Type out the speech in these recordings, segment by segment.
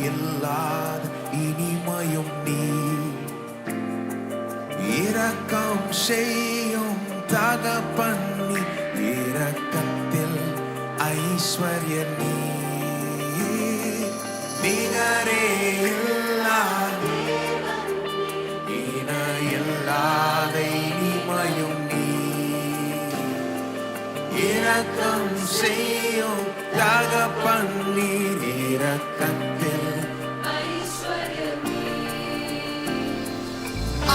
இல்லாத இனிமையும் நீ. இரக்கம் செய்யும் தகப்பன் நீ. இரக்கத்தில் ஐஸ்வர்ய நீ. இரக்கம் செய்யும் தகப்பன்னீர் இரக்கத்தில்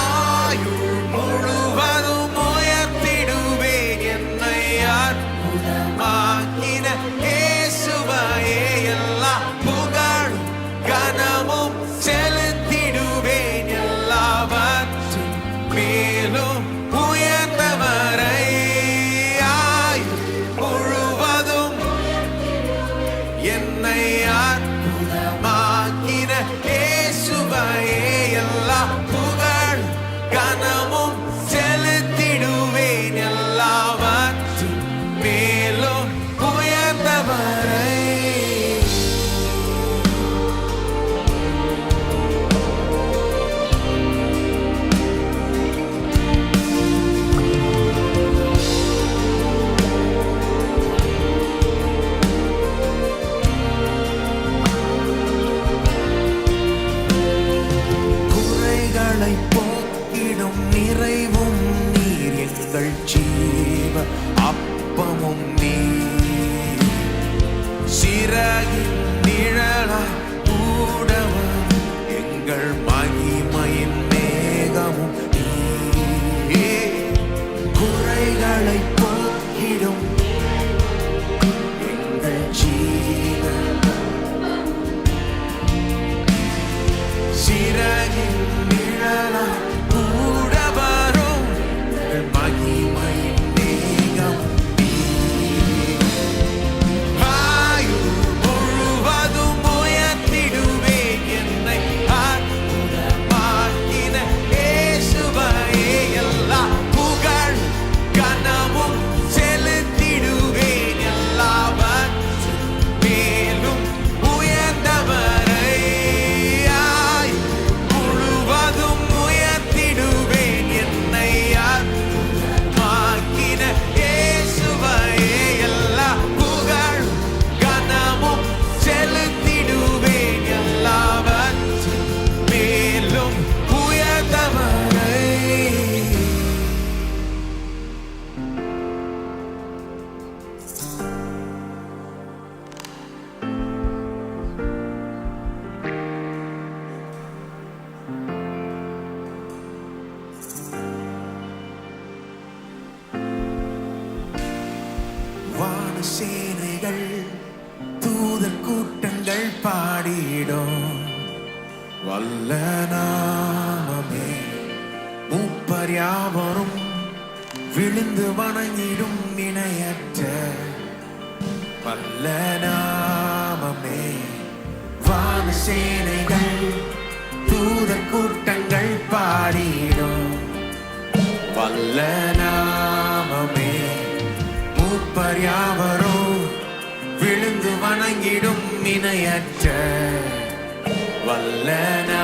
ஆயுள் முழுவதும் உயர்த்திடுவேன் என்னை அற்புதமாக்கின இயேசுவையே எல்லா புகழும் கனமும் செலுத்திடுவேன் எல்லாவற்றும் மேலும் குறைகளை போக்கிடும். வான சேனைகள் தூதர் கூட்டங்கள் பாடிடும் வல்ல நாமமே மூப்பர் யாவரும் விழுந்து வணங்கிடும் இணையற்ற வல்ல நாமமே வான சேனைகள் தூதர் கூட்டங்கள் பாடிடும் வல்ல நாமமே. மூப்பர் யாவரோ விழுந்து வணங்கிடும் இணையற்ற வல்லனா.